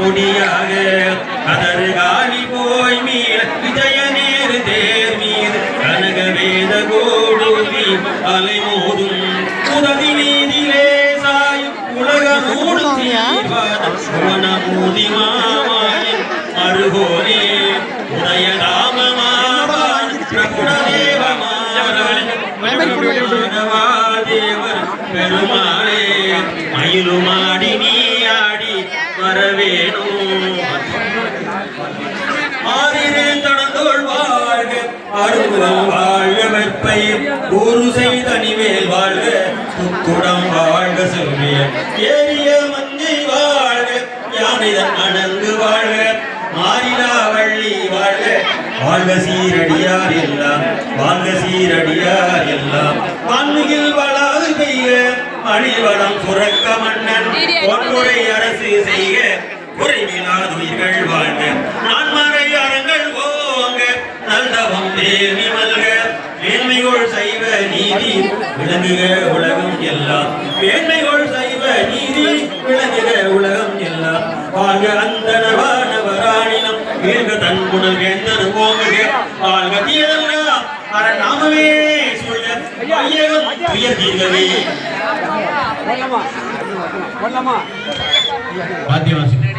கொடியாக கதறு காலி போய் மீள் விஜய நேரு தேர் மீது கனக வேத கோடூதி அலை மோதும். உதவி நீதிலே சாயும் உலக மூடும் மூதி மாமாயின் அருகோரே உதயதாம மாபான் பிரபுடதேவ தேவர் பெருமாளே மயிலுமாடி நீ வரவேணும். ஆதிரே தடந்தோள் வாழ்க அருகுலம் வாழ்க வெப்பை ஊரு செய்த நிவேல் வாழ்க துக்குடம் வாழ்க செல்விய ஏரிய மஞ்சை வாழ்க யானைதன் அடங்கு வாழ்க மாறிலா வள்ளி வாழ்க. வாழ்க சீரடியார் எல்லாம் வாழ்க சீரடியார் எல்லாம். மண்ணுகில் வளாது பெய்க அணிவளம் சுரக்க மன்னன். பொன்முறை அரசு செய்க குறைவிலாது உயிர்கள் வாழ்க. நான்மறை அறங்கள் ஓங்க நல்லவம் தேவி மல்க. மேன்மைகோள் சைவ நீதி விளங்குக உலகம் எல்லாம். மேன்மைகோள் சைவ நீதி விளங்குக உலகம் எல்லாம். வாழ்க அந்தனவானவராணினம் வீழ்க தன் குணல் வேந்தர் ஓங்குக. வாழ்க தீரல்லாம் அரணாமவே சொல்க வாத்தியம் வாசிங்க